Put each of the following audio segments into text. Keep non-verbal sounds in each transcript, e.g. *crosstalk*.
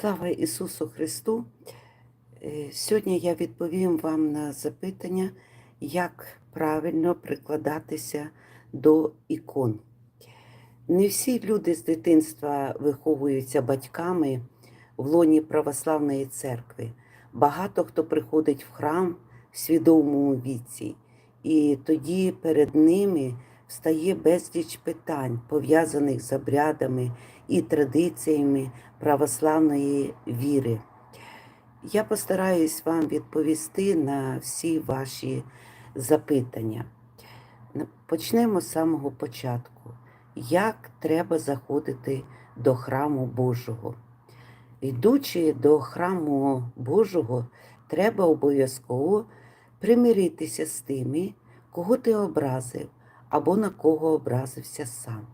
Слава Ісусу Христу! Е, Сьогодні я відповім вам на запитання, як правильно прикладатися до ікон. Не всі люди з дитинства виховуються батьками в лоні православної церкви. Багато хто приходить в храм в свідомому віці, і тоді перед ними встає безліч питань, пов'язаних з обрядами і традиціями православної віри. Я постараюсь вам відповісти на всі ваші запитання. Почнемо з самого початку. Як треба заходити до храму Божого? Йдучи до храму Божого, треба обов'язково примиритися з тими, кого ти образив або на кого образився сам.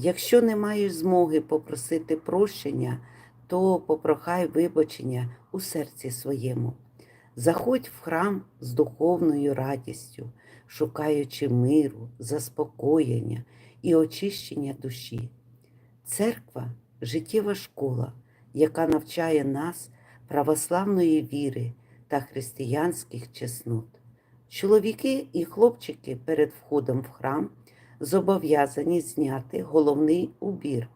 Якщо не маєш змоги попросити прощення, то попрохай вибачення у серці своєму. Заходь в храм з духовною радістю, шукаючи миру, заспокоєння і очищення душі. Церква життєва школа, яка навчає нас православної віри та християнських чеснот. Чоловіки і хлопчики перед входом в храм зобов'язані зняти головний убір,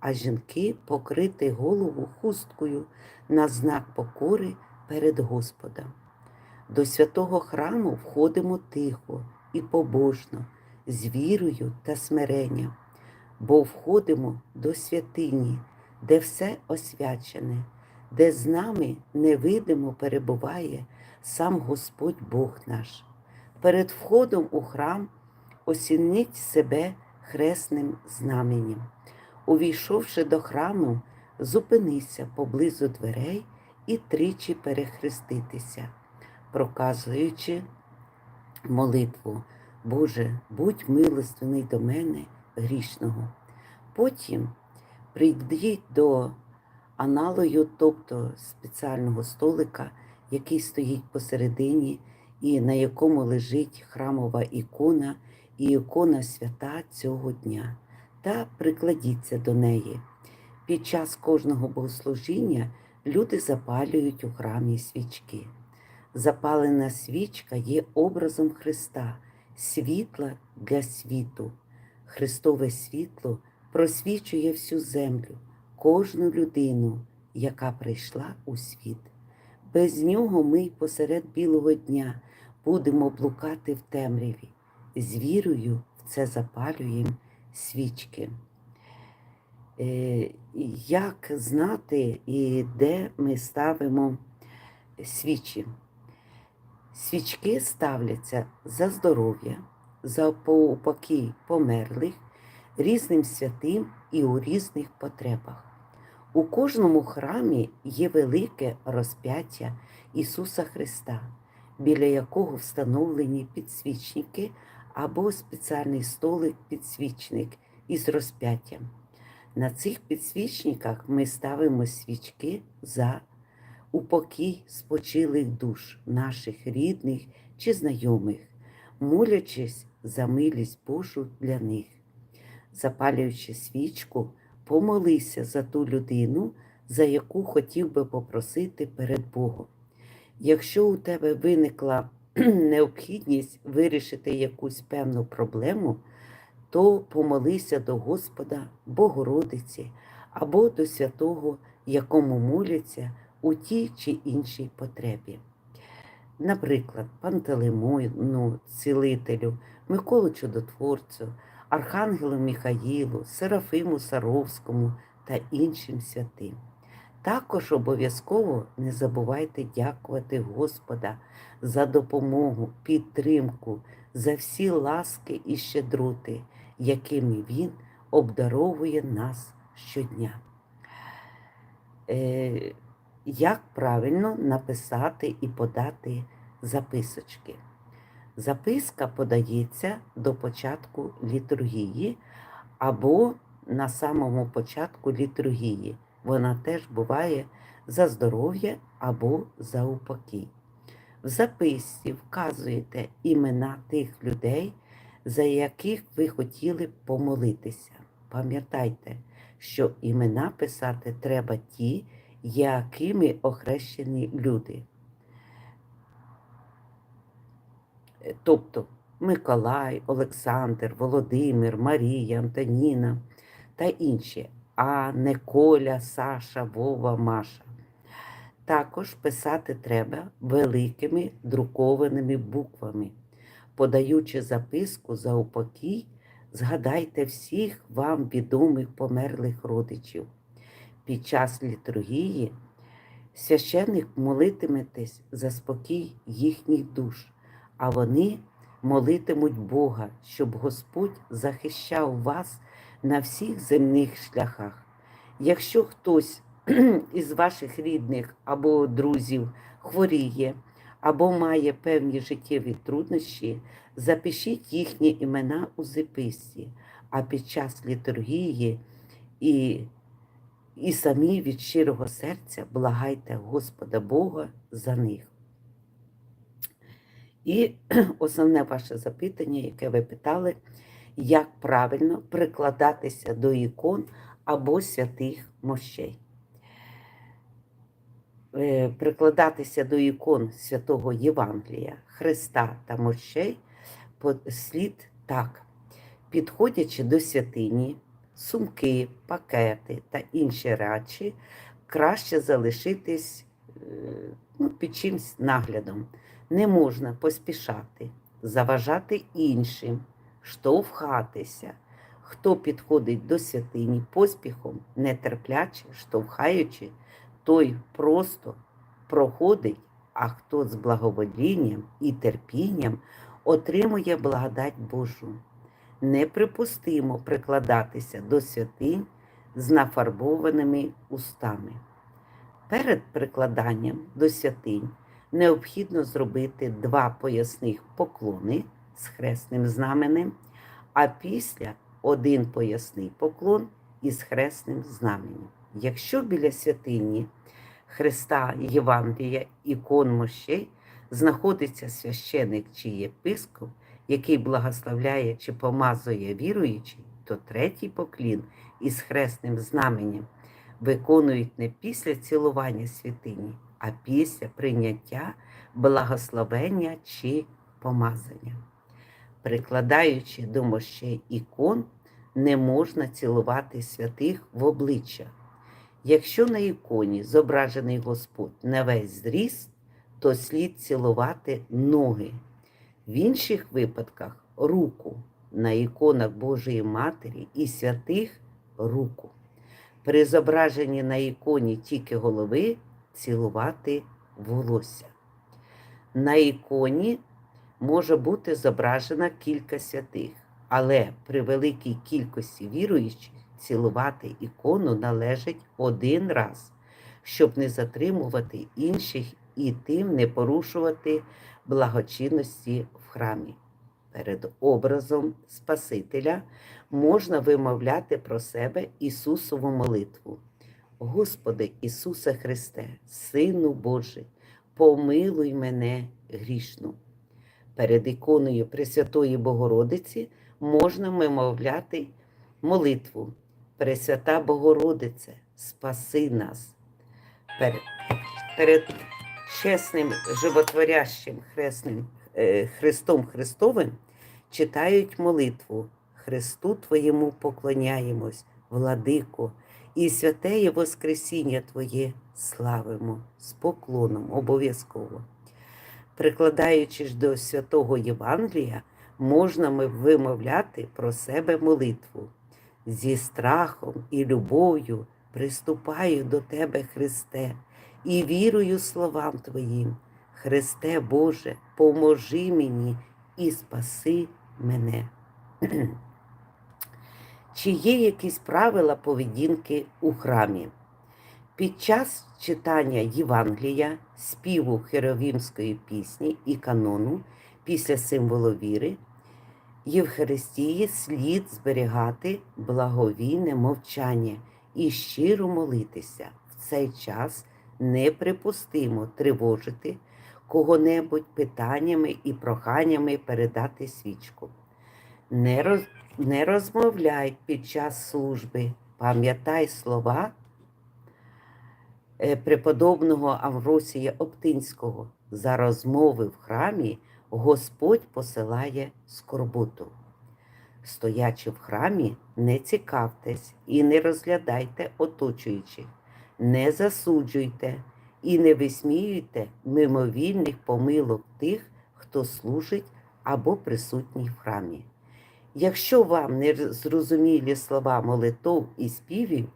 а жінки покрити голову хусткою на знак покори перед Господом. До святого храму входимо тихо і побожно, з вірою та смиренням, бо входимо до святині, де все освячене, де з нами невидимо перебуває сам Господь Бог наш. Перед входом у храм осініть себе хресним знаменем. Увійшовши до храму, зупинися поблизу дверей і тричі перехреститися, проказуючи молитву. Боже, будь милостивний до мене грішного. Потім прийдіть до аналою, тобто спеціального столика, який стоїть посередині і на якому лежить храмова ікона і ікона свята цього дня, та прикладіться до неї. Під час кожного богослужіння люди запалюють у храмі свічки. Запалена свічка є образом Христа, світла для світу. Христове світло просвічує всю землю, кожну людину, яка прийшла у світ. Без нього ми посеред білого дня будемо блукати в темряві. З вірою в це запалюємо свічки. Е, Як знати і де ми ставимо свічі? Свічки ставляться за здоров'я, за упокій померлих, різним святим і у різних потребах. У кожному храмі є велике розп'яття Ісуса Христа, біля якого встановлені підсвічники або спеціальний столик-підсвічник із розп'яттям. На цих підсвічниках ми ставимо свічки за упокій спочилих душ наших рідних чи знайомих, молячись за милість Божу для них. Запалюючи свічку, помолися за ту людину, за яку хотів би попросити перед Богом. Якщо у тебе виникла *clears throat* необхідність вирішити якусь певну проблему, то помолися до Господа, Богородиці або до святого, якому моляться у тій чи іншій потребі. Наприклад, Пантелеймону, Цілителю, Миколу Чудотворцю, Архангелу Міхаїлу, Серафиму Саровському та іншим святим. Також обов'язково не забувайте дякувати Господа за допомогу, підтримку, за всі ласки і щедроти, якими Він обдаровує нас щодня. Е, Як правильно написати і подати записочки? Записка подається до початку літургії або на самому початку літургії. Вона теж буває за здоров'я або за упокій. В записці вказуєте імена тих людей, за яких ви хотіли помолитися. Пам'ятайте, що імена писати треба ті, якими охрещені люди. Тобто Миколай, Олександр, Володимир, Марія, Антоніна та інші, а не Коля, Саша, Вова, Маша. Також писати треба великими друкованими буквами. Подаючи записку за упокій, згадайте всіх вам відомих померлих родичів. Під час літургії священник молитиметесь за спокій їхніх душ, а вони молитимуть Бога, щоб Господь захищав вас на всіх земних шляхах. Якщо хтось *clears throat* із ваших рідних або друзів хворіє, або має певні життєві труднощі, запишіть їхні імена у записці, а під час літургії і, і самі від щирого серця благайте Господа Бога за них. І *clears throat* основне ваше запитання, яке ви питали, як правильно прикладатися до ікон або святих мощей. Е, Прикладатися до ікон святого Євангелія, Христа та мощей слід так, підходячи до святині, сумки, пакети та інші речі, краще залишитись е, ну, під чимсь наглядом. Не можна поспішати, заважати іншим, штовхатися. Хто підходить до святині поспіхом, нетерпляче, штовхаючи, той просто проходить, а хто з благоволінням і терпінням отримує благодать Божу. Неприпустимо прикладатися до святинь з нафарбованими устами. Перед прикладанням до святинь необхідно зробити два поясних поклони з хресним знаменем, а після один поясний поклон із хресним знаменем. Якщо біля святині Христа Євангелія ікон мощей знаходиться священик чи єпископ, який благословляє чи помазує віруючий, то третій поклін із хресним знаменем виконують не після цілування святині, а після прийняття благословення чи помазання. Прикладаючи до мощей ікон, не можна цілувати святих в обличчя. Якщо на іконі зображений Господь на весь зріст, то слід цілувати ноги. В інших випадках руку на іконах Божої Матері і святих руку. При зображенні на іконі тільки голови цілувати волосся. На іконі може бути зображена кілька святих, але при великій кількості віруючих цілувати ікону належить один раз, щоб не затримувати інших і тим не порушувати благочинності в храмі. Перед образом Спасителя можна вимовляти про себе Ісусову молитву. Господи Ісусе Христе, Сину Божий, помилуй мене грішну. Перед іконою Пресвятої Богородиці можна вимовляти молитву. Пресвята Богородице, спаси нас. Перед, чесним животворящим хресним, е, Христом Христовим читають молитву. Христу Твоєму поклоняємось, владико, і святеє Воскресіння Твоє славимо з поклоном обов'язково. Прикладаючи ж до святого Євангелія, можна вимовляти про себе молитву. Зі страхом і любов'ю приступаю до Тебе, Христе, і вірую словам Твоїм. Христе Боже, поможи мені і спаси мене. *clears throat* Чи є якісь правила поведінки у храмі? Під час читання Євангелія, співу херовімської пісні і канону після символу віри, Євхаристії слід зберігати благовійне мовчання і щиро молитися. В цей час неприпустимо тривожити кого-небудь питаннями і проханнями передати свічку. Не, роз, не розмовляй під час служби, пам'ятай слова преподобного Авросія Оптинського за розмови в храмі Господь посилає скорботу. Стоячи в храмі, не цікавтесь і не розглядайте оточуючих, не засуджуйте і не висміюйте мимовільних помилок тих, хто служить або присутній в храмі. Якщо вам не зрозумілі слова молитов і співів,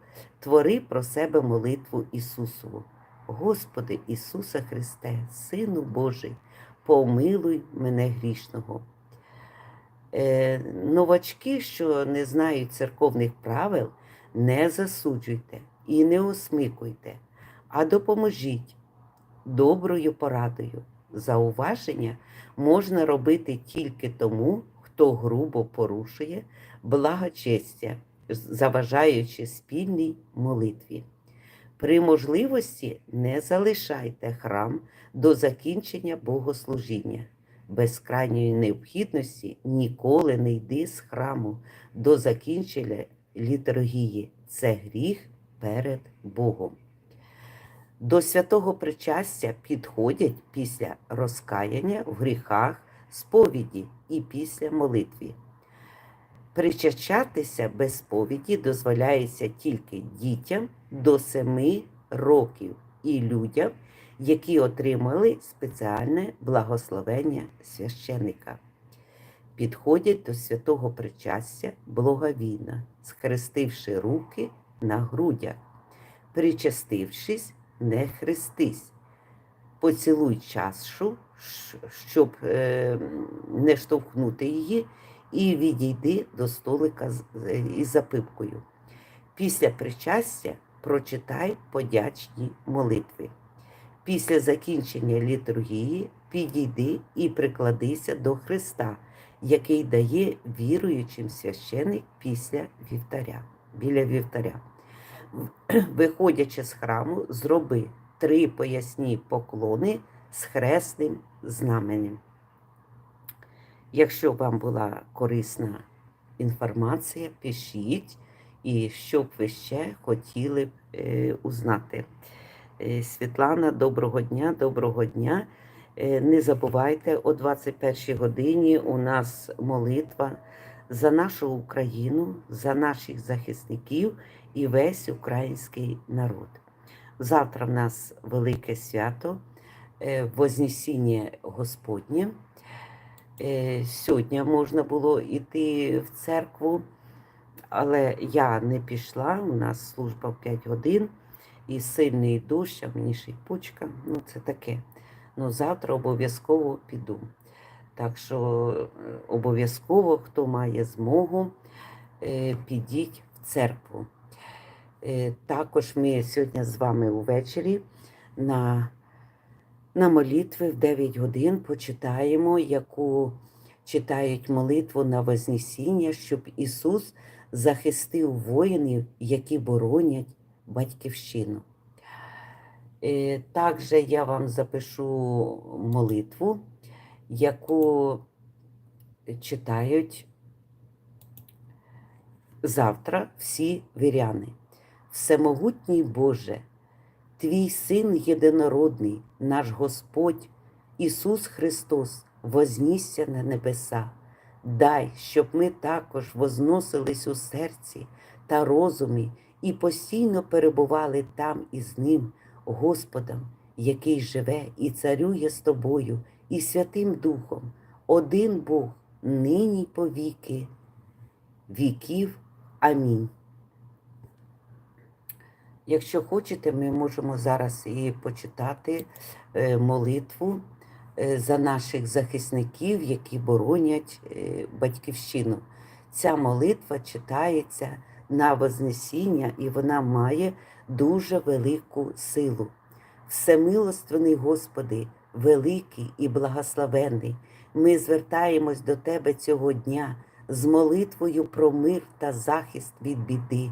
твори про себе молитву Ісусову. Господи Ісусе Христе, Сину Божий, помилуй мене грішного. Е, новачки, що не знають церковних правил, не засуджуйте і не осмикуйте, а допоможіть доброю порадою. Зауваження можна робити тільки тому, хто грубо порушує благочестя, заважаючи спільній молитві. При можливості не залишайте храм до закінчення богослужіння. Без крайньої необхідності ніколи не йди з храму до закінчення літургії. Це гріх перед Богом. До святого причастя підходять після розкаяння в гріхах, сповіді і після молитві. Причащатися без сповіді дозволяється тільки дітям до 7 років і людям, які отримали спеціальне благословення священика. Підходять до святого причастя благовійно, схрестивши руки на грудях, причастившись, не хрестись. Поцілуй чашу, щоб е, не штовхнути її, і відійди до столика із запипкою. Після причастя прочитай подячні молитви. Після закінчення літургії підійди і прикладися до Христа, який дає віруючим священик після вівтаря, біля вівтаря. *clears throat* Виходячи з храму, зроби три поясні поклони з хресним знаменем. Якщо вам була корисна інформація, пишіть і що б ви ще хотіли б е, узнати. Е, Світлана, доброго дня, доброго дня. Е, не забувайте, о 21 годині у нас молитва за нашу Україну, за наших захисників і весь український народ. Завтра в нас велике свято, Вознесіння Господнє. Сьогодні можна було йти в церкву, але я не пішла. У нас служба в 5 годин і сильний дощ, а мені ще й почка. Ну, це таке. Ну, завтра обов'язково піду. Так що е, обов'язково, хто має змогу, е, підіть в церкву. Е, також ми сьогодні з вами увечері на на молитви в 9 годин почитаємо, яку читають молитву на Вознесіння, щоб Ісус захистив воїнів, які боронять батьківщину. Е, також я вам запишу молитву, яку читають завтра всі віряни. Всемогутній Боже, Твій Син єдинородний, наш Господь, Ісус Христос, вознісся на небеса. Дай, щоб ми також возносились у серці та розумі і постійно перебували там із Ним, Господом, який живе і царює з тобою, і Святим Духом, один Бог, нині повіки, віків. Амінь. Якщо хочете, ми можемо зараз і почитати е, молитву е, за наших захисників, які боронять е, батьківщину. Ця молитва читається на Вознесіння, і вона має дуже велику силу. Всемилостивний Господи, великий і благословенний, ми звертаємось до Тебе цього дня з молитвою про мир та захист від біди.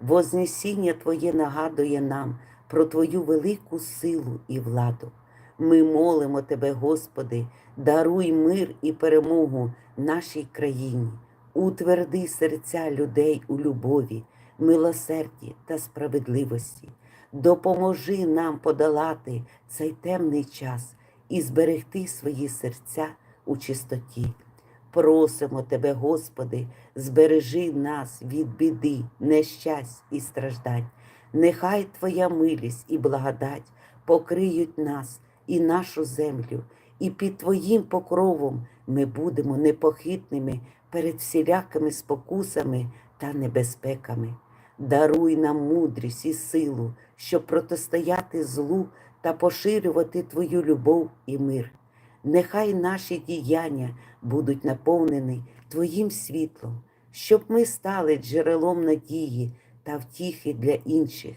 Вознесіння Твоє нагадує нам про Твою велику силу і владу. Ми молимо Тебе, Господи, даруй мир і перемогу нашій країні, утверди серця людей у любові, милосерді та справедливості. допоможи нам подолати цей темний час і зберегти свої серця у чистоті. Просимо Тебе, Господи, збережи нас від біди, нещасть і страждань. Нехай Твоя милість і благодать покриють нас і нашу землю, і під Твоїм покровом ми будемо непохитними перед всілякими спокусами та небезпеками. Даруй нам мудрість і силу, щоб протистояти злу та поширювати Твою любов і мир. Нехай наші діяння будуть наповнені Твоїм світлом, щоб ми стали джерелом надії та втіхи для інших.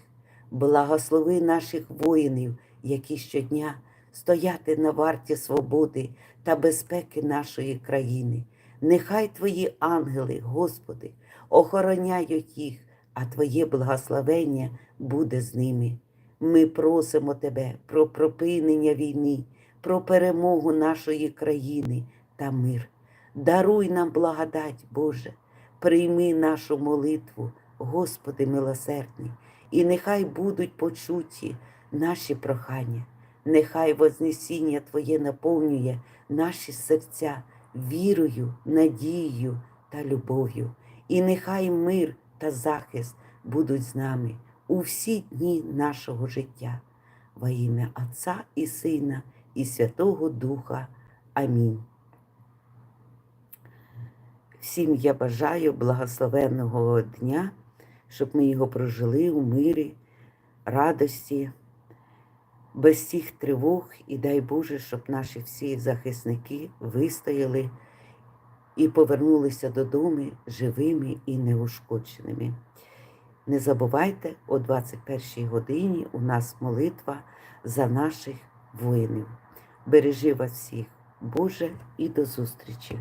Благослови наших воїнів, які щодня стояти на варті свободи та безпеки нашої країни. Нехай Твої ангели, Господи, охороняють їх, а Твоє благословення буде з ними. Ми просимо Тебе про припинення війни, про перемогу нашої країни та мир. Даруй нам благодать, Боже, прийми нашу молитву, Господи милосердний, і нехай будуть почуті наші прохання. Нехай Вознесіння Твоє наповнює наші серця вірою, надією та любов'ю. І нехай мир та захист будуть з нами у всі дні нашого життя. Во ім'я Отця і Сина, і Святого Духа. Амінь. Всім я бажаю благословенного дня, щоб ми його прожили у мирі, радості, без всіх тривог, і дай Боже, щоб наші всі захисники вистояли і повернулися додому живими і неушкодженими. Не забувайте, о 21 годині у нас молитва за наших воїнів. Бережи вас всіх, Боже, і до зустрічі!